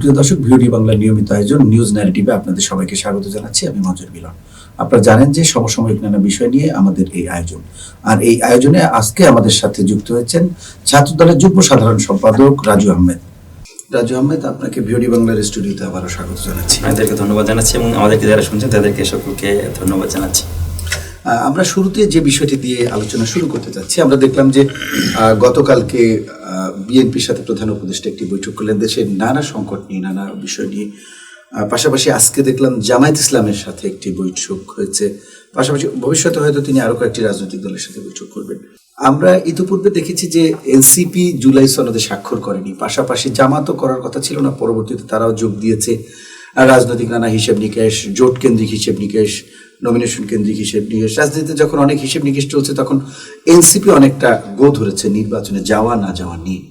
সুপ্রিয় দর্শক, ভিওডি বাংলা নিয়মিত আয়োজন নিউজ ন্যারেটিভে আপনাদের সবাইকে স্বাগত জানাচ্ছি। আমি মঞ্জুর মিলন। আপনারা জানেন যে সমসাময়িক নানা বিষয় নিয়ে আমাদের এই আয়োজন। আর এই আয়োজনে আজকে আমাদের সাথে যুক্ত হয়েছেন ছাত্র দলের যুগ্ম সাধারণ সম্পাদক রাজু আহমেদ। রাজু আহমেদ, আপনাকে ভিওডি বাংলার স্টুডিওতে আবারও স্বাগত জানাচ্ছি। আপনাদেরকে ধন্যবাদ জানাচ্ছি এবং আমাদেরকে যারা শুনছেন, তাদেরকে সকলকে ধন্যবাদ জানাচ্ছি। আমরা শুরুতে যে বিষয়টি দিয়ে আলোচনা শুরু করতে যাচ্ছি আমরা দেখলাম যে গতকালকে বিএনপির সাথে প্রধান উপদেষ্টা একটি বৈঠক করলেন। দেশের নানা সংকট নিয়ে, নানা বিষয় নিয়ে পাশাপাশি আজকে দেখলাম জামায়াত ইসলামের সাথে একটি বৈঠক হয়েছে। পাশাপাশি ভবিষ্যতে হয়তো তিনি আরও কয়েকটি রাজনৈতিক দলের সাথে বৈঠক করবেন। আমরা ইতিপূর্বে দেখেছি যে, এনসিপি জুলাই সনদে স্বাক্ষর করেনি। পাশাপাশি জামাতও করার কথা ছিল না, পরবর্তীতে তারাও যোগ দিয়েছে। রাজনৈতিক নানা হিসেব নিকেশ, জোট কেন্দ্রিক হিসেব নিকেশ নমিনেশন কেন্দ্রিক হিসেব নিকেশ, রাজনীতিতে যখন অনেক হিসেব নিকেশ চলছে, তখন এনসিপি অনেকটা গো ধরেছে নির্বাচনে যাওয়া না যাওয়া নিয়ে।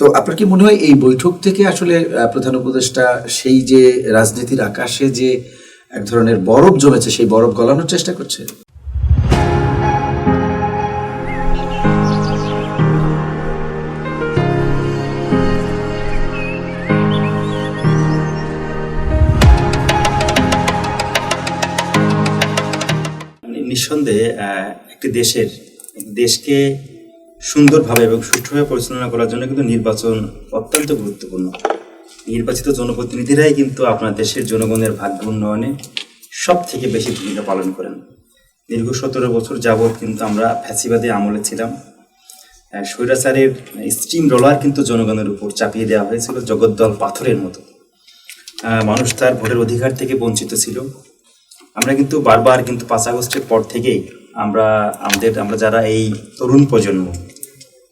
তো আপনার কি মনে হয় এই বৈঠক থেকে আসলে প্রধান উপদেষ্টা সেই যে রাজনীতির আকাশে যে এক ধরনের বরফ জমেছে, সেই বরফ গলানোর চেষ্টা করছে? নিঃসন্দেহে একটি দেশের দেশকে সুন্দরভাবে এবং সুষ্ঠুভাবে পরিচালনা করার জন্য কিন্তু নির্বাচন অত্যন্ত গুরুত্বপূর্ণ। নির্বাচিত জনপ্রতিনিধিরাই কিন্তু আপনার দেশের জনগণের ভাগ্য উন্নয়নে সব থেকে বেশি ভূমিকা পালন করেন। দীর্ঘ সতেরো বছর যাবৎ কিন্তু আমরা ফ্যাসিবাদী আমলে ছিলাম। স্বৈরাচারের স্টিম রোলার কিন্তু জনগণের উপর চাপিয়ে দেওয়া হয়েছিল, জগদ্দল পাথরের মতো। মানুষ তার ভোটের অধিকার থেকে বঞ্চিত ছিল। আমরা কিন্তু বারবার কিন্তু পাঁচ আগস্টের পর থেকেই আমরা আমাদের আমরা যারা এই তরুণ প্রজন্ম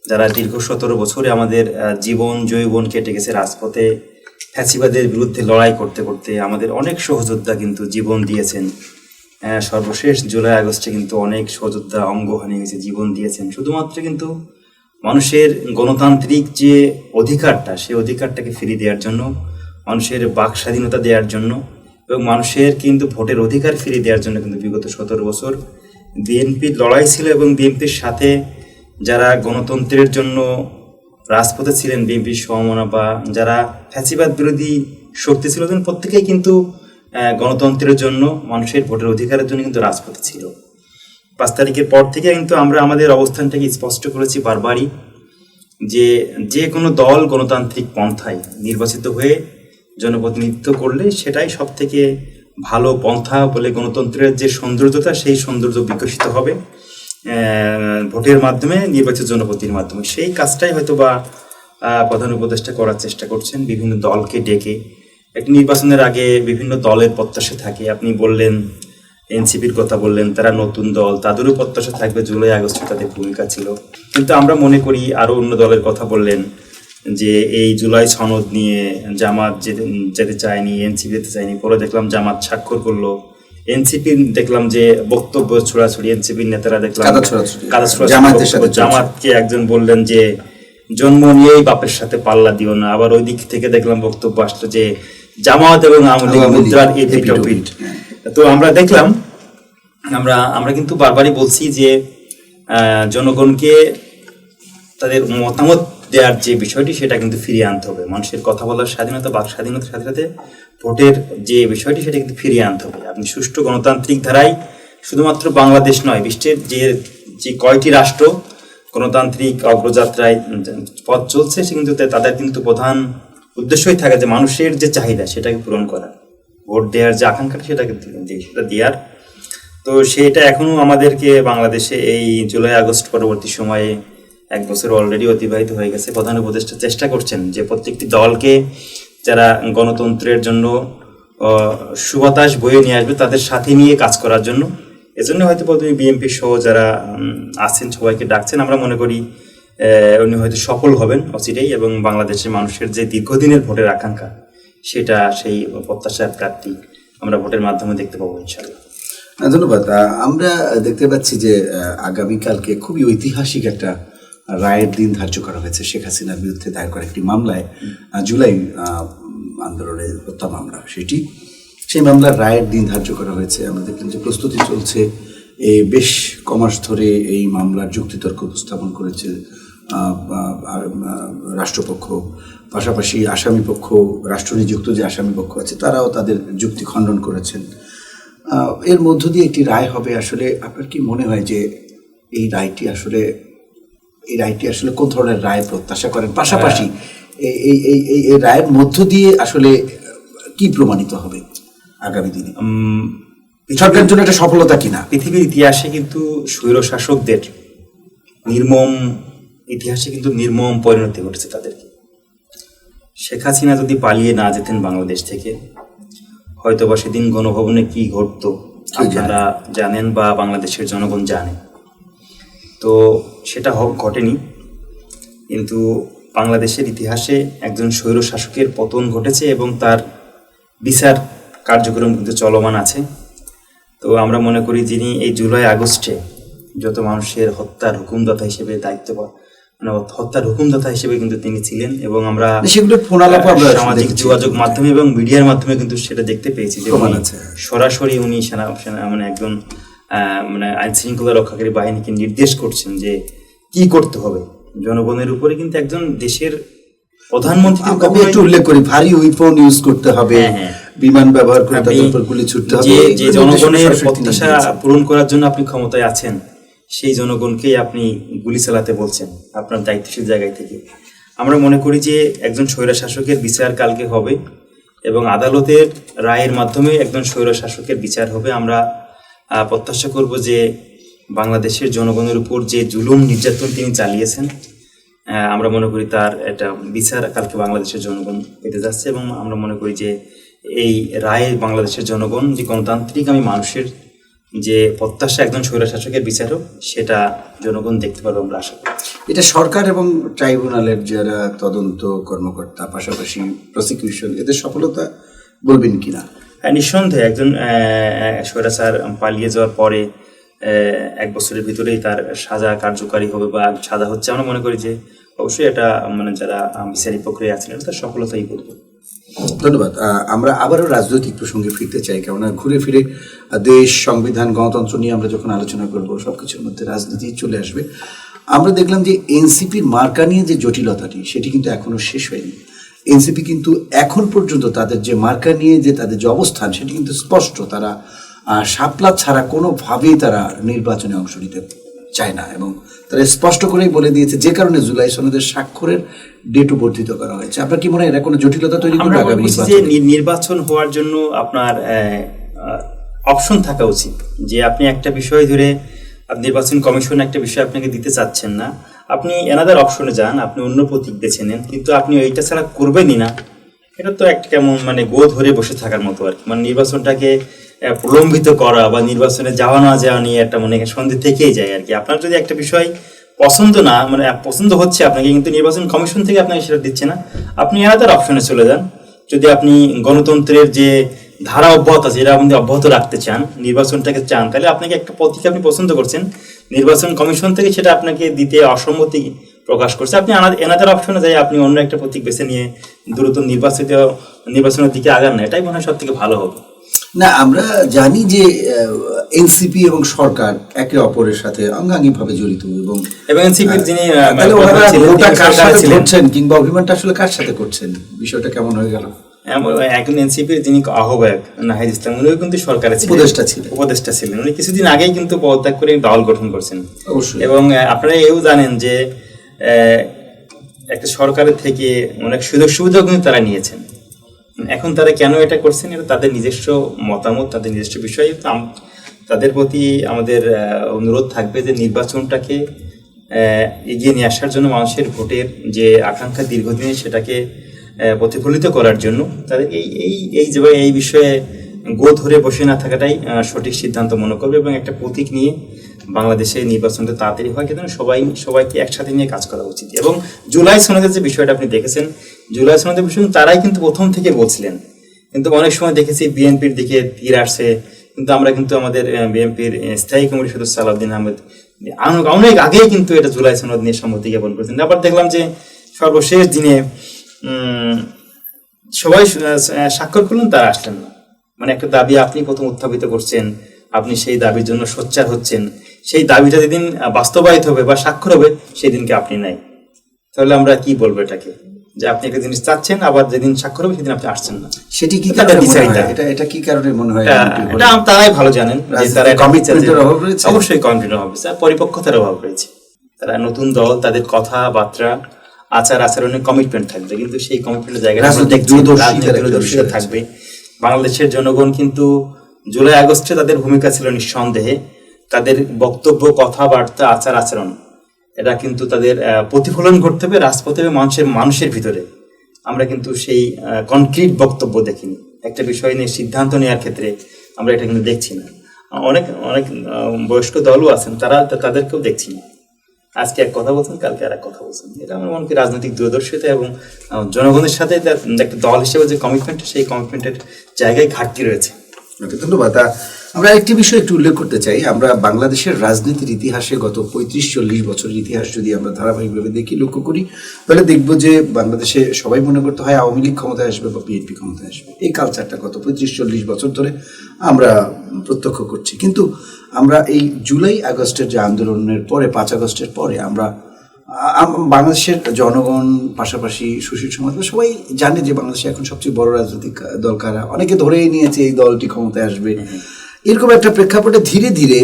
যারা দীর্ঘ সতেরো বছরে আমাদের জীবন জৈবন কেটে গেছে রাজপথে ফ্যাসিবাদের বিরুদ্ধে লড়াই করতে করতে আমাদের অনেক সহযোদ্ধা কিন্তু জীবন দিয়েছেন। আহ, সর্বশেষ জুলাই আগস্টে কিন্তু অনেক সহযোদ্ধা অঙ্গহানি হয়েছে জীবন দিয়েছেন। শুধুমাত্র কিন্তু মানুষের গণতান্ত্রিক যে অধিকারটা সেই অধিকারটাকে ফিরিয়ে দেওয়ার জন্য মানুষের বাক স্বাধীনতা দেওয়ার জন্য এবং মানুষের কিন্তু ভোটের অধিকার ফিরিয়ে দেওয়ার জন্য কিন্তু বিগত সতেরো বছর বিএনপির লড়াই ছিল এবং বিএনপির সাথে যারা গণতন্ত্রের জন্য রাজপথে ছিলেন, বিএনপির সমমনা বা যারা ফ্যাসিবাদ বিরোধী শক্তি ছিল প্রত্যেকেই কিন্তু গণতন্ত্রের জন্য, মানুষের ভোটের অধিকারের জন্য কিন্তু রাজপথে ছিল। পাঁচ তারিখের পর থেকে কিন্তু আমরা আমাদের অবস্থানটাকে স্পষ্ট করেছি বারবারই যে যে কোনো দল গণতান্ত্রিক পন্থায় নির্বাচিত হয়ে জনপ্রতিনিধিত্ব করলে সেটাই সব থেকে ভালো পন্থা বলে গণতন্ত্রের যে সৌন্দর্যতা, সেই সৌন্দর্য বিকশিত হবে ভোটের মাধ্যমে, নির্বাচিত জনপ্রতিনিধির মাধ্যমে। সেই কাজটাই হয়তো বা প্রধান উপদেষ্টা করার চেষ্টা করছেন। বিভিন্ন দলকে ডেকে একটি নির্বাচনের আগে বিভিন্ন দলের প্রত্যাশা থাকে। আপনি বললেন, এনসিপির কথা বললেন, তারা নতুন দল, তাদেরও প্রত্যাশা থাকবে। জুলাই আগস্টে তাদের ভূমিকা ছিল। কিন্তু আমরা মনে করি আরও অন্য দলের কথা বললেন যে এই জুলাই সনদ নিয়ে জামাত যেতে চায়নি এনসিপি যেতে চায়নি পরে দেখলাম জামাত স্বাক্ষর করল এনসিপি দেখলাম যে বক্তব্য ছড়াছড়ি এনসিপির নেতারা দেখলাম। জামাতকে একজন বললেন যে জন্ম নিয়েই বাপের সাথে পাল্লা দিও না আবার ওই দিক থেকে দেখলাম বক্তব্য আসলো যে জামাত এবং আওয়ামী লীগ মুদ্রার এপিট এপিট ওপিট। ওপিট, হ্যাঁ। তো আমরা দেখলাম আমরা আমরা কিন্তু বারবারই বলছি যে আহ, জনগণকে তাদের মতামত দেওয়ার যে বিষয়টি, সেটা কিন্তু ফিরিয়ে আনতে হবে। মানুষের কথা বলার স্বাধীনতা, বাক স্বাধীনতার সাথে সাথে ভোটের যে বিষয়টি, সেটা কিন্তু ফিরিয়ে আনতে হবে। আপনি সুষ্ঠু গণতান্ত্রিক ধারায় শুধুমাত্র বাংলাদেশ নয়, বিশ্বের যে যে কয়টি রাষ্ট্র গণতান্ত্রিক অগ্রযাত্রায় পথ চলছে, সে কিন্তু তাদের কিন্তু প্রধান উদ্দেশ্যই থাকে যে মানুষের যে চাহিদা, সেটাকে পূরণ করা। ভোট দেওয়ার যে আকাঙ্ক্ষা, সেটাকে সেটা দেওয়ার তো সেটা এখনও আমাদেরকে বাংলাদেশে এই জুলাই আগস্ট পরবর্তী সময়ে এক বছর অলরেডি অতিবাহিত হয়ে গেছে। প্রধান উপদেষ্টা চেষ্টা করছেন যে প্রত্যেকটি দলকে যারা গণতন্ত্রের জন্য সুবাতাস বয়ে নিয়ে আসবে, তাদের সাথে নিয়ে কাজ করার জন্য। এজন্য হয়তো প্রথমে বিএনপি সহ যারা আছেন, সবাইকে ডাকছেন। আমরা মনে করি উনি হয়তো সফল হবেন অচিরেই এবং বাংলাদেশের মানুষের যে দীর্ঘদিনের ভোটের আকাঙ্ক্ষা, সেটা সেই প্রত্যাশার প্রাপ্তি আমরা ভোটের মাধ্যমে দেখতে পাবো ইনশাল্লাহ ধন্যবাদ। আমরা দেখতে পাচ্ছি যে আগামীকালকে খুবই ঐতিহাসিক একটা রায়ের দিন ধার্য করা হয়েছে। শেখ হাসিনার বিরুদ্ধে দায়ের করা একটি মামলায় জুলাই আহ, আন্দোলনের হত্যা মামলা সেটি। সেই মামলার রায়ের দিন ধার্য করা হয়েছে। আমরা দেখলাম যে প্রস্তুতি চলছে। এই বেশ কমাস ধরে এই মামলার যুক্তিতর্ক উপস্থাপন করেছে রাষ্ট্রপক্ষ। পাশাপাশি আসামি পক্ষ রাষ্ট্রনিযুক্ত যে আসামি পক্ষ আছে তারাও তাদের যুক্তি খণ্ডন করেছেন। এর মধ্য দিয়ে একটি রায় হবে। আসলে আপনার কি মনে হয় যে এই রায়টি আসলে এই রায়টি আসলে কোন ধরনের রায় প্রত্যাশা করেন? পাশাপাশি এই এই- এই রায়ের মধ্য দিয়ে আসলে কি প্রমাণিত হবে আগামী দিনে? সরকারের জন্য একটা সফলতা কিনা? পৃথিবীর ইতিহাসে কিন্তু স্বৈর শাসকদের নির্মম ইতিহাসে কিন্তু নির্মম পরিণতি ঘটেছে তাদেরকে। শেখ হাসিনা যদি পালিয়ে না যেতেন বাংলাদেশ থেকে হয়তো বা সেদিন গণভবনে কি ঘটতো আপনারা জানেন বা বাংলাদেশের জনগণ জানে। তো সেটা হ- ঘটেনি। কিন্তু বাংলাদেশের ইতিহাসে একজন স্বৈর শাসকের পতন ঘটেছে এবং তার বিচার কার্যক্রম কিন্তু চলমান আছে। তো আমরা মনে করি যিনি এই জুলাই আগস্টে যত মানুষের হত্যার হুকুমদাতা হিসেবে দায়িত্ব মানে হত্যার হুকুমদাতা হিসেবে কিন্তু তিনি ছিলেন এবং আমরা সেগুলো ফোনালাপ সামাজিক যোগাযোগ মাধ্যমে এবং মিডিয়ার মাধ্যমে কিন্তু সেটা দেখতে পেয়েছি যে। সরাসরি উনি সেনা সেনা মানে একজন মানে আইন শৃঙ্খলা রক্ষাকারী বাহিনীকে নির্দেশ করছেন যে কি করতে হবে। জনগণের উপরে কিন্তু একজন দেশের প্রধানমন্ত্রী আমি একটু উল্লেখ করি ভারী উইপন ইউজ করতে হবে হ্যাঁ, হ্যাঁ। বিমান ব্যবহার করে আপনি তাদের উপর গুলি ছুটতে হবে যে জনগণের প্রত্যাশা পূরণ করার জন্য আপনি ক্ষমতায় আছেন সেই জনগণকেই আপনি গুলি চালাতে বলছেন আপনার দায়িত্বশীল জায়গায় থেকে। আমরা মনে করি যে একজন স্বৈর শাসকের বিচার কালকে হবে এবং আদালতের রায়ের মাধ্যমে একজন স্বৈর শাসকের বিচার হবে আমরা প্রত্যাশা করব যে বাংলাদেশের জনগণের উপর যে জুলুম নির্যাতন তিনি চালিয়েছেন আমরা মনে করি তার একটা বিচার কালকে বাংলাদেশের জনগণ পেতে যাচ্ছে এবং আমরা মনে করি যে এই রায়ে বাংলাদেশের জনগণ যে গণতান্ত্রিক আমি মানুষের যে প্রত্যাশা একজন স্বৈরশাসকের বিচার হোক সেটা জনগণ দেখতে পারব আমরা আশা করি এটা সরকার এবং ট্রাইব্যুনালের যারা তদন্ত কর্মকর্তা, পাশাপাশি প্রসিকিউশন এদের সফলতা বলবেন কিনা? নিঃসন্দেহে একজন স্বৈরাচার পালিয়ে যাওয়ার পরে এক বছরের ভিতরেই তার সাজা কার্যকারী হবে বা সাজা হচ্ছে। আমরা মনে করি যে অবশ্যই এটা মানে যারা আহ, বিচারিক প্রক্রিয়া আছেন তার সফলতাই করবে ধন্যবাদ। আমরা আবারও রাজনৈতিক প্রসঙ্গে ফিরতে চাই কেননা ঘুরে ফিরে দেশ সংবিধান গণতন্ত্র নিয়ে আমরা যখন আলোচনা করব সবকিছুর মধ্যে রাজনীতি চলে আসবে। আমরা দেখলাম যে এনসিপির মার্কা নিয়ে যে জটিলতাটি সেটি কিন্তু এখনও শেষ হয়নি। এনসিপি কিন্তু এখন পর্যন্ত তাদের যে মার্কা নিয়ে যে তাদের যে অবস্থান সেটি কিন্তু স্পষ্ট। তারা শাপলা ছাড়া কোনোভাবেই তারা নির্বাচনে অংশ নিতে চায় না এবং তারা স্পষ্ট করেই বলে দিয়েছে যে কারণে জুলাই সনদের স্বাক্ষরের ডেটও বর্ধিত করা হয়েছে। আপনার কি মনে হয় এটা কোনো জটিলতা তৈরি করবে আগামী নির্বাচনে? হওয়ার জন্য আপনার অপশন থাকা উচিত। যে আপনি একটা বিষয় ধরে নির্বাচন কমিশন একটা বিষয় আপনাকে দিতে চাচ্ছেন না। আপনি এনাদের অপশনে যান, আপনি অন্য প্রতীক বেছে নেন, কিন্তু আপনি ওইটা ছাড়া করবেনই না। এটা তো একটা কেমন মানে গো ধরে বসে থাকার মতো আর কি। মানে নির্বাচনটাকে প্রলম্বিত করা বা নির্বাচনে যাওয়া না যাওয়া নিয়ে একটা মনে সন্দেহ থেকেই যায় আর কি। আপনার যদি একটা বিষয় পছন্দ না মানে পছন্দ হচ্ছে আপনাকে, কিন্তু নির্বাচন কমিশন থেকে আপনাকে সেটা দিচ্ছে না, আপনি এনাদের অপশনে চলে যান। যদি আপনি গণতন্ত্রের যে ধারা অব্যাহত আছে এটা আপনি অব্যাহত রাখতে চান নির্বাচনটাকে চান তাহলে আপনাকে একটা প্রতীক আপনি পছন্দ করছেন নির্বাচন কমিশন থেকে সেটা আপনাকে দিতে অসম্মতি প্রকাশ করছে। আপনি এনাদের অপশনে যাই আপনি অন্য একটা প্রতীক বেছে নিয়ে দ্রুত নির্বাচিত নির্বাচনের দিকে আগান না এটাই মনে হয় সব থেকে ভালো হবে। না আমরা জানি যে এনসিপি এবং সরকার একে অপরের সাথে অঙ্গাঙ্গি ভাবে জড়িত এবং এবং এনসিপির যিনি তাহলে ওনারা কার সাথে করছেন কিংবা অভিমানটা আসলে কার সাথে করছেন? বিষয়টা কেমন হয়ে গেল? এনসিপির যিনি আহ্বায়ক নাহিদ ইসলাম উনিও কিন্তু সরকারে ছিলেন। উপদেষ্টা ছিলেন। উপদেষ্টা ছিলেন। উনি কিছুদিন আগেই কিন্তু পদত্যাগ করে দল গঠন করছেন। এবং আপনারা এও জানেন যে একটা সরকারের থেকে অনেক সুযোগ সুবিধাও কিন্তু তারা নিয়েছেন। এখন তারা কেন এটা করছেন এটা তাদের নিজস্ব মতামত তাদের নিজস্ব বিষয়। তাদের প্রতি আমাদের অনুরোধ থাকবে যে নির্বাচনটাকে এগিয়ে নিয়ে আসার জন্য মানুষের ভোটের যে আকাঙ্ক্ষা দীর্ঘদিনের সেটাকে প্রতিফলিত করার জন্য। তাদের এই এই এই যে এই বিষয়ে গো ধরে বসে না থাকাটাই সঠিক সিদ্ধান্ত মনে করবে এবং একটা প্রতীক নিয়ে বাংলাদেশে নির্বাচনটা তাড়াতাড়ি হয়, কিন্তু সবাই, সবাইকে একসাথে নিয়ে কাজ করা উচিত। এবং জুলাই সনদের যে বিষয়টা আপনি দেখেছেন, জুলাই সনদের বিষয় তারাই কিন্তু প্রথম থেকে বলছিলেন। কিন্তু অনেক সময় দেখেছি বিএনপির দিকে তীর আসছে, কিন্তু আমরা কিন্তু আমাদের বিএনপির স্থায়ী কমিটির সদস্য সালাউদ্দিন আহমেদ অনেক আগেই কিন্তু এটা জুলাই সনদ নিয়ে সম্মতি জ্ঞাপন করেছেন। আবার দেখলাম যে সর্বশেষ দিনে সবাই স্বাক্ষর করলেন তারা আসলেন না। মানে একটা দাবি আপনি প্রথম উত্থাপিত করছেন আপনি সেই দাবির জন্য সোচ্চার হচ্ছেন। সেই দাবিটা যেদিন বাস্তবায়িত হবে বা স্বাক্ষর হবে সেই দিনকে আপনি নাই। তাহলে আমরা কি বলব এটাকে? যে আপনি একটা জিনিস চাচ্ছেন আবার যেদিন স্বাক্ষর হবে সেদিন আপনি আসছেন না। সেটি কি এটা কারণে মনে হয়? এটা এটা কি কারণে মনে হয় এটা তারাই ভালো জানেন যে তারা অভাব রয়েছে? অবশ্যই কমিটমেন্টের অভাব রয়েছে পরিপক্কতার অভাব রয়েছে। তারা নতুন দল তাদের কথাবার্তা আচার আচরণে কমিটমেন্ট থাকবে কিন্তু সেই কমিটমেন্টের দূরদর্শিতা থাকবে। বাংলাদেশের জনগণ কিন্তু জুলাই আগস্টে তাদের ভূমিকা ছিল নিঃসন্দেহে। তাদের বক্তব্য কথাবার্তা আচার আচরণ এটা কিন্তু তাদের প্রতিফলন করতে হবে রাজপথে মানুষের মানুষের ভিতরে। আমরা কিন্তু সেই কনক্রিট বক্তব্য দেখিনি। একটা বিষয় নিয়ে সিদ্ধান্ত নেওয়ার ক্ষেত্রে আমরা এটা কিন্তু দেখছি না। অনেক অনেক বয়স্ক দলও আছেন তারা তাদেরকেও দেখছি না। আজকে এক কথা বলছেন, কালকে আর এক কথা বলছেন। এটা আমার মনে করি রাজনৈতিক দূরদর্শিতা এবং জনগণের সাথে একটা দল হিসেবে যে কমিটমেন্ট সেই কমিটমেন্টের জায়গায় ঘাটতি রয়েছে। ধন্যবাদ। আমরা একটি বিষয় একটু উল্লেখ করতে চাই। আমরা বাংলাদেশের রাজনীতির ইতিহাসে গত পঁয়ত্রিশ, চল্লিশ বছরের ইতিহাস যদি আমরা ধারাবাহিকভাবে দেখি, লক্ষ্য করি, তাহলে দেখব যে বাংলাদেশে সবাই মনে করতে হয় আওয়ামী লীগ ক্ষমতায় আসবে বা বিএনপি ক্ষমতায় আসবে। এই কালচারটা গত পঁয়ত্রিশ, চল্লিশ বছর ধরে আমরা প্রত্যক্ষ করছি। কিন্তু আমরা এই জুলাই আগস্টের যে আন্দোলনের পরে, পাঁচ আগস্টের পরে আমরা বাংলাদেশের জনগণ, পাশাপাশি সুশীল সমাজ সবাই জানে যে বাংলাদেশে এখন সবচেয়ে বড় রাজনৈতিক দল কারা? অনেকে ধরেই নিয়েছে এই দলটি ক্ষমতায় আসবে। এরকম একটা প্রেক্ষাপটে ধীরে ধীরে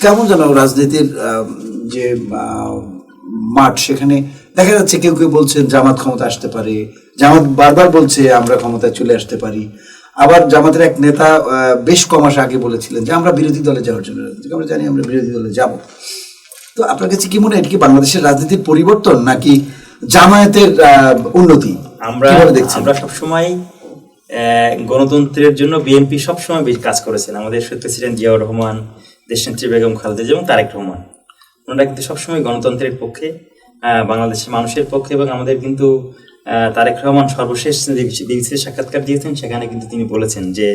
কেমন যেন রাজনীতির যে মাঠ সেখানে দেখা যাচ্ছে কেউ কেউ বলছেন জামাত ক্ষমতা আসতে পারে জামাত বারবার বলছে আমরা ক্ষমতায় চলে আসতে পারি। আবার জামাতের এক নেতা বেশ ক মাস আগে বলেছিলেন যে আমরা বিরোধী দলে যাওয়ার জন্য রাজনীতি আমরা জানি আমরা বিরোধী দলে যাব। তো আপনার কাছে কি মনে হয় এটা কি বাংলাদেশের রাজনীতির পরিবর্তন নাকি জামায়াতের আহ, উন্নতি? আমরা দেখছি আমরা সবসময় গণতন্ত্রের জন্য বিএনপি সবসময় বেশ কাজ করেছেন। আমাদের ছিলেন জিয়াউর রহমান দেশনেত্রী বেগম খালেদা এবং তারেক রহমান। ওনারা কিন্তু সবসময় গণতন্ত্রের পক্ষে বাংলাদেশের মানুষের পক্ষে এবং আমাদের কিন্তু তারেক রহমান সর্বশেষ বিবিসির সাক্ষাৎকার দিয়েছেন। সেখানে কিন্তু তিনি বলেছেন যে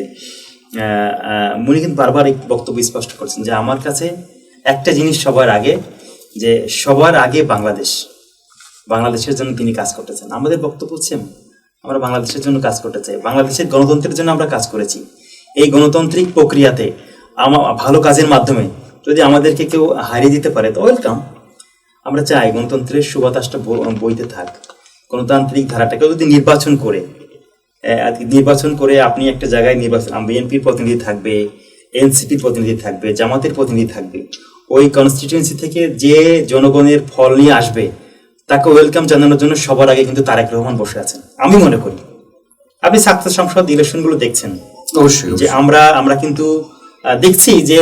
উনি কিন্তু বারবার এই বক্তব্য স্পষ্ট করছেন যে, আমার কাছে একটা জিনিস সবার আগে, যে সবার আগে বাংলাদেশ, বাংলাদেশের জন্য তিনি কাজ করতেছেন। আমাদের বক্তব্য হচ্ছে আমরা বাংলাদেশের জন্য কাজ করতে চাই। বাংলাদেশের গণতন্ত্রের জন্য আমরা কাজ করেছি। এই গণতান্ত্রিক প্রক্রিয়াতে ভালো কাজের মাধ্যমে যদি আমাদেরকে কেউ হারিয়ে দিতে পারে, তো ওয়েলকাম আমরা চাই গণতন্ত্রের সুবাতাসটা বইতে থাক। গণতান্ত্রিক ধারাটাকে যদি নির্বাচন করে নির্বাচন করে আপনি একটা জায়গায় নির্বাচন বিএনপির প্রতিনিধি থাকবে এনসিপির প্রতিনিধি থাকবে, জামাতের প্রতিনিধি থাকবে, ওই কনস্টিটিউয়েন্সি থেকে যে জনগণের ফল নিয়ে আসবে তাকে ওয়েলকাম জানানোর জন্য সবার আগে কিন্তু তারেক রহমান বসে আছেন। আমি মনে করি। আপনি ছাত্র সংসদ ইলেকশনগুলো দেখছেন। অবশ্যই যে আমরা আমরা কিন্তু দেখছি যে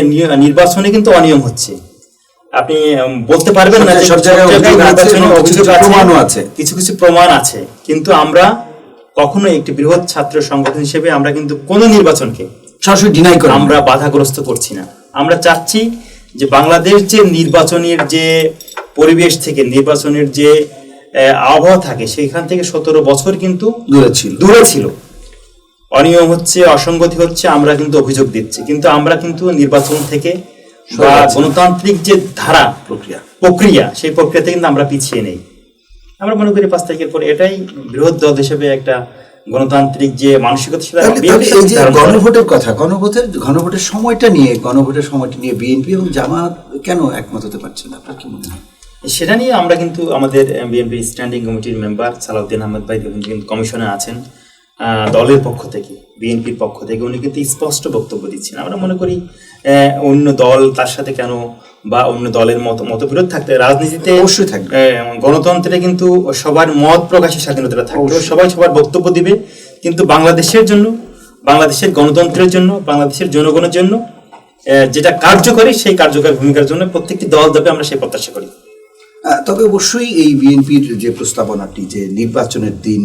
নির্বাচনে কিন্তু অনিয়ম হচ্ছে। আপনি বলতে পারবেন না যে সব জায়গায় আছে। কিছু কিছু প্রমাণ আছে। কিন্তু আমরা কখনো একটি বৃহৎ ছাত্র সংগঠন হিসেবে আমরা কিন্তু কোনো নির্বাচনকে সরাসরি ডিনাই করে আমরা বাধাগ্রস্ত করছি না। আমরা চাচ্ছি যে বাংলাদেশ যে নির্বাচনের যে পরিবেশ থেকে নির্বাচনের যে আবহাওয়া থাকে সেখান থেকে সতেরো বছর কিন্তু দূরে ছিল। দূরে ছিল। অনিয়ম হচ্ছে অসঙ্গতি হচ্ছে আমরা কিন্তু অভিযোগ দিচ্ছি। কিন্তু আমরা কিন্তু নির্বাচন থেকে বা গণতান্ত্রিক যে ধারা প্রক্রিয়া। প্রক্রিয়া সেই প্রক্রিয়াতে কিন্তু আমরা পিছিয়ে নেই। আমরা মনে করি পাঁচ তারিখের পর এটাই বৃহৎ দল হিসেবে একটা গণতান্ত্রিক যে মানসিকতা সেটা। গণভোটের কথা গণভোটের গণভোটের সময়টা নিয়ে গণভোটের সময়টা নিয়ে বিএনপি এবং জামাত কেন একমত হতে পারছে না? আপনার কি মনে হয়? সেটা নিয়ে আমরা কিন্তু আমাদের বিএনপি স্ট্যান্ডিং কমিটির মেম্বার সালাউদ্দিন আহমেদ ভাই কিন্তু কমিশনে আছেন। দলের পক্ষ থেকে বিএনপির পক্ষ থেকে উনি কিন্তু স্পষ্ট বক্তব্য দিচ্ছেন। আমরা মনে করি অন্য দল তার সাথে কেন বা অন্য দলের মত মতবিরোধ থাকতে রাজনীতিতে অবশ্যই থাকবে। গণতন্ত্রে কিন্তু সবার মত প্রকাশের স্বাধীনতা থাকবে। সবাই সবার বক্তব্য দিবে কিন্তু বাংলাদেশের জন্য বাংলাদেশের গণতন্ত্রের জন্য বাংলাদেশের জনগণের জন্য যেটা কার্যকরী সেই কার্যকর ভূমিকার জন্য প্রত্যেকটি দল যাবে আমরা সেই প্রত্যাশা করি। তবে অবশ্যই এই বিএনপির যে প্রস্তাবনাটি যে নির্বাচনের দিন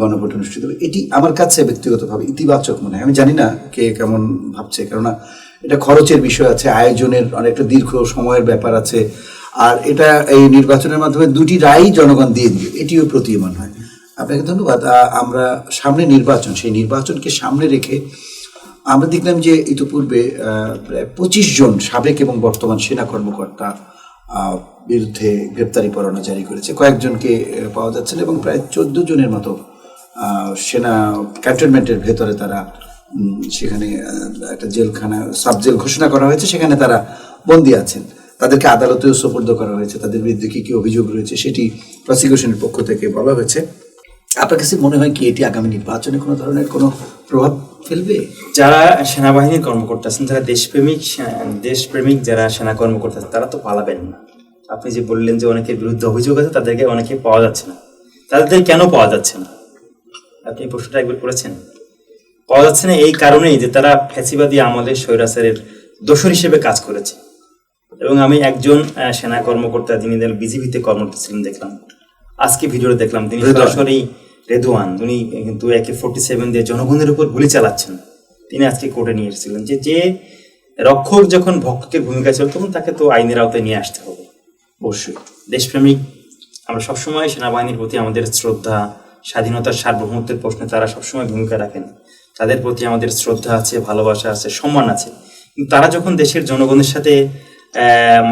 গণভোট অনুষ্ঠিত হবে, এটি আমার কাছে ব্যক্তিগতভাবে ইতিবাচক মনে হয়। আমি জানি না কে কেমন ভাবছে, কেননা এটা খরচের বিষয় আছে, আয়োজনের অনেকটা দীর্ঘ সময়ের ব্যাপার আছে, আর এটা এই নির্বাচনের মাধ্যমে দুটি রায় জনগণ দিয়ে দিবে, এটিও প্রতীয়মান হয়। আপনাকে ধন্যবাদ। আমরা সামনে নির্বাচন, সেই নির্বাচনকে সামনে রেখে আমরা দেখলাম যে ইতিপূর্বে প্রায় পঁচিশ জন সাবেক এবং বর্তমান সেনা কর্মকর্তা বিরুদ্ধে গ্রেপ্তারি পরোয়ানা জারি করেছে। কয়েকজনকে পাওয়া যাচ্ছে এবং প্রায় চোদ্দ জনের মতো সেনা ক্যান্টনমেন্টের ভেতরে তারা সেখানে একটা জেলখানা সাবজেল ঘোষণা করা হয়েছে, সেখানে তারা বন্দি আছেন। তাদেরকে আদালতেও সোপর্দ করা হয়েছে। তাদের বিরুদ্ধে কী কী অভিযোগ রয়েছে সেটি প্রসিকিউশনের পক্ষ থেকে বলা হয়েছে। আপনার কাছে মনে হয় কি এটি আগামী নির্বাচনে কোনো ধরনের কোনো প্রভাব ফেলবে? যারা সেনাবাহিনীর কর্মকর্তা আছেন, যারা দেশপ্রেমিক দেশপ্রেমিক যারা সেনা কর্মকর্তা আছেন, তারা তো পালাবেন না। আপনি যে বললেন যে অনেকের বিরুদ্ধে অভিযোগ আছে, তাদেরকে অনেকে পাওয়া যাচ্ছে না। তাদের কেন পাওয়া যাচ্ছে না? আপনি প্রশ্নটা একবার করেছেন। পাওয়া যাচ্ছে না এই কারণেই যে তারা ফ্যাসিবাদী আমলে স্বৈরাচারের দোষর হিসেবে কাজ করেছে। এবং আমি একজন সেনা কর্মকর্তা যিনি বিজিবিতে কর্মরত ছিলেন, দেখলাম। আজকে ভিডিওতে দেখলাম তিনি। সরাসরি রেদওয়ান উনি কিন্তু একে ফোর্টি সেভেন দিয়ে জনগণের উপর গুলি চালাচ্ছেন। তিনি আজকে কোর্টে নিয়ে এসেছিলেন যে যে রক্ষক যখন ভক্ষকের ভূমিকা ছিল তখন তাকে তো আইনের আওতায় নিয়ে আসতে হবে। অবশ্যই। দেশপ্রেমিক আমরা সবসময় সেনাবাহিনীর প্রতি আমাদের শ্রদ্ধা স্বাধীনতার সার্বভৌমত্বের প্রশ্নে তারা সবসময় ভূমিকা রাখেন। তাদের প্রতি আমাদের শ্রদ্ধা আছে ভালোবাসা আছে সম্মান আছে। তারা যখন দেশের জনগণের সাথে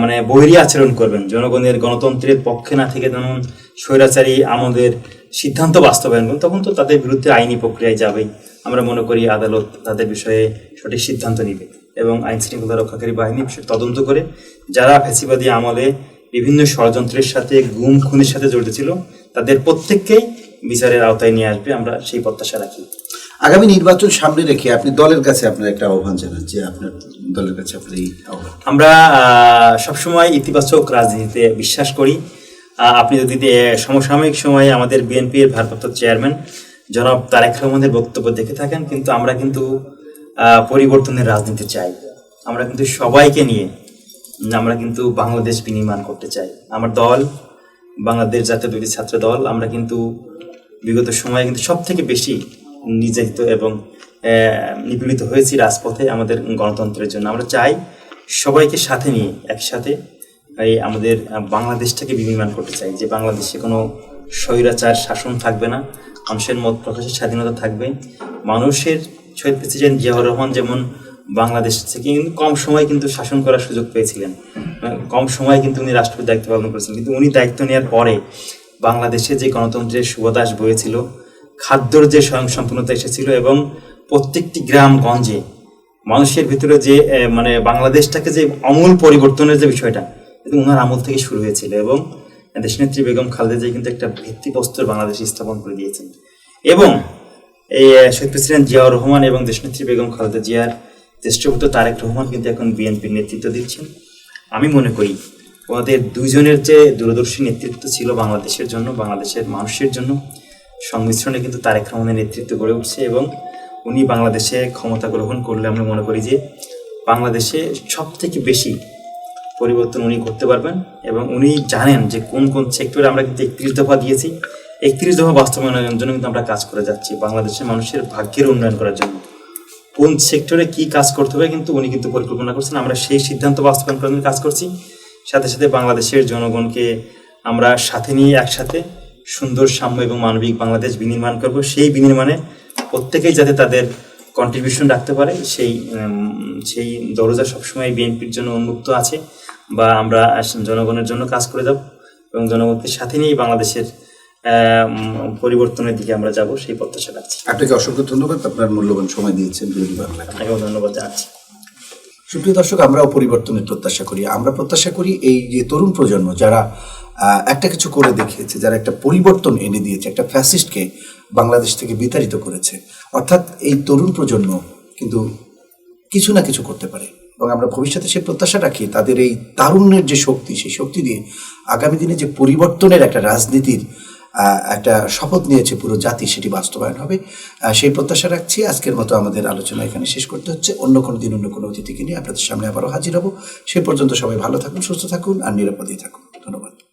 মানে বৈরী আচরণ করবেন। জনগণের গণতন্ত্রের পক্ষে না থেকে যেমন স্বৈরাচারী আমাদের সিদ্ধান্ত বাস্তবায়ন করবেন, তখন তো তাদের বিরুদ্ধে আইনি প্রক্রিয়ায় যাবেই। আমরা মনে করি আদালত তাদের বিষয়ে সঠিক সিদ্ধান্ত নিবে এবং আইন শৃঙ্খলা রক্ষাকারী বাহিনী তদন্ত করে, যারা ফেসিবাদী আমলে বিভিন্ন ষড়যন্ত্রের সাথে, গুম, খুনের সাথে জড়িত ছিল, তাদের প্রত্যেককেই বিচারের আওতায় নিয়ে আসবে। আমরা সেই প্রত্যাশা রাখি। আগামী নির্বাচন সামনে রেখে আপনি দলের কাছে আপনার একটা আহ্বান জানান যে আপনার দলের কাছে আপনার এই আমরা সবসময় ইতিবাচক রাজনীতিতে বিশ্বাস করি। আপনি যদি সমসাময়িক সময়ে আমাদের বিএনপির ভারপ্রাপ্ত চেয়ারম্যান জনাব তারেক রহমানের বক্তব্য দেখে থাকেন, কিন্তু আমরা কিন্তু পরিবর্তনের রাজনীতি চাই। আমরা কিন্তু সবাইকে নিয়ে, আমরা কিন্তু বাংলাদেশ বিনির্মাণ করতে চাই। আমার দল, বাংলাদেশ জাতীয়তাবাদী ছাত্র দল, আমরা কিন্তু বিগত সময়ে কিন্তু সব থেকে বেশি নির্যাতিত এবং নিপীড়িত হয়েছি রাজপথে আমাদের গণতন্ত্রের জন্য। আমরা চাই সবাইকে সাথে নিয়ে, একসাথে এই আমাদের বাংলাদেশটাকে বিনির্মাণ করতে চাই। যে বাংলাদেশে কোনো স্বৈরাচার শাসন থাকবে না, মানুষের মত প্রকাশের স্বাধীনতা থাকবে। মানুষের শহীদ প্রেসিডেন্ট জিয়াউর রহমান যেমন বাংলাদেশ থেকে কিন্তু কম সময় কিন্তু শাসন করার সুযোগ পেয়েছিলেন। কম সময় কিন্তু উনি রাষ্ট্রপতি দায়িত্ব পালন করেছিলেন কিন্তু উনি দায়িত্ব নেওয়ার পরে বাংলাদেশে যে গণতন্ত্রের সুবাতাস বয়েছিল খাদ্যর যে স্বয়ংসম্পূর্ণতা এসেছিল এবং প্রত্যেকটি গ্রাম, গঞ্জে মানুষের ভিতরে যে মানে বাংলাদেশটাকে যে আমূল পরিবর্তনের যে বিষয়টা কিন্তু ওনার আমল থেকে শুরু হয়েছিল এবং দেশনেত্রী বেগম খালেদা জিয়া কিন্তু একটা ভিত্তিপ্রস্তর বাংলাদেশ স্থাপন করে দিয়েছেন। এবং এই শহীদ প্রেসিডেন্ট জিয়াউর রহমান এবং দেশনেত্রী বেগম খালেদা জিয়ার জ্যেষ্ঠপুত্র তারেক রহমান কিন্তু এখন বিএনপির নেতৃত্ব দিচ্ছেন। আমি মনে করি ওনাদের দুইজনের যে দূরদর্শী নেতৃত্ব ছিল বাংলাদেশের জন্য, বাংলাদেশের মানুষের জন্য সংমিশ্রণে কিন্তু তারেক রহমানের নেতৃত্ব গড়ে উঠছে এবং উনি বাংলাদেশে ক্ষমতা গ্রহণ করলে আমরা মনে করি যে বাংলাদেশে সব থেকে বেশি পরিবর্তন উনি করতে পারবেন এবং উনি জানেন যে কোন কোন সেক্টরে আমরা কিন্তু একত্রিশ দফা দিয়েছি। একত্রিশ দফা বাস্তবায়নের জন্য কিন্তু আমরা কাজ করে যাচ্ছি বাংলাদেশের মানুষের ভাগ্যের উন্নয়ন করার জন্য। কোন সেক্টরে কি কাজ করতে হবে কিন্তু উনি কিন্তু পরিকল্পনা করছেন, আমরা সেই সিদ্ধান্ত বাস্তবায়ন করার জন্য কাজ করছি। সাথে সাথে বাংলাদেশের জনগণকে আমরা সাথে নিয়ে একসাথে সুন্দর সাম্য এবং মানবিক বাংলাদেশ বিনির্মাণ করব। সেই বিনির্মাণে প্রত্যেকেই যাতে তাদের কন্ট্রিবিউশন রাখতে পারে সেই সেই দরজা সবসময় বিএনপির জন্য উন্মুক্ত আছে বা আমরা জনগণের জন্য কাজ করে যাব এবং জনগণকে সাথে নিয়েই বাংলাদেশের পরিবর্তনের দিকে আমরা যাব সেই প্রত্যাশা রাখছি। আপনাকে অসংখ্য ধন্যবাদ আপনার মূল্যবান সময় দিয়েছেন বিরোধী বাংলা আপনাকেও ধন্যবাদ জানাচ্ছি। সুপ্রিয় দর্শক আমরাও পরিবর্তনের প্রত্যাশা করি। আমরা প্রত্যাশা করি এই যে তরুণ প্রজন্ম যারা একটা কিছু করে দেখিয়েছে, যারা একটা পরিবর্তন এনে দিয়েছে, একটা ফ্যাসিস্টকে বাংলাদেশ থেকে বিতাড়িত করেছে। অর্থাৎ এই তরুণ প্রজন্ম কিন্তু কিছু না কিছু করতে পারে। এবং আমরা ভবিষ্যতে সে প্রত্যাশা রাখি, তাদের এই তারুণ্যের যে শক্তি, সেই শক্তি দিয়ে আগামী দিনে যে পরিবর্তনের একটা রাজনীতির একটা শপথ নিয়েছে পুরো জাতি, সেটি বাস্তবায়ন হবে। সেই প্রত্যাশা রাখছি। আজকের মতো আমাদের আলোচনা এখানে শেষ করতে হচ্ছে। অন্য কোনো দিন, অন্য কোনো অতিথিকে নিয়ে আপনাদের সামনে আবারও হাজির হব। সে পর্যন্ত সবাই ভালো থাকুন, সুস্থ থাকুন, আর নিরাপদেই থাকুন। ধন্যবাদ।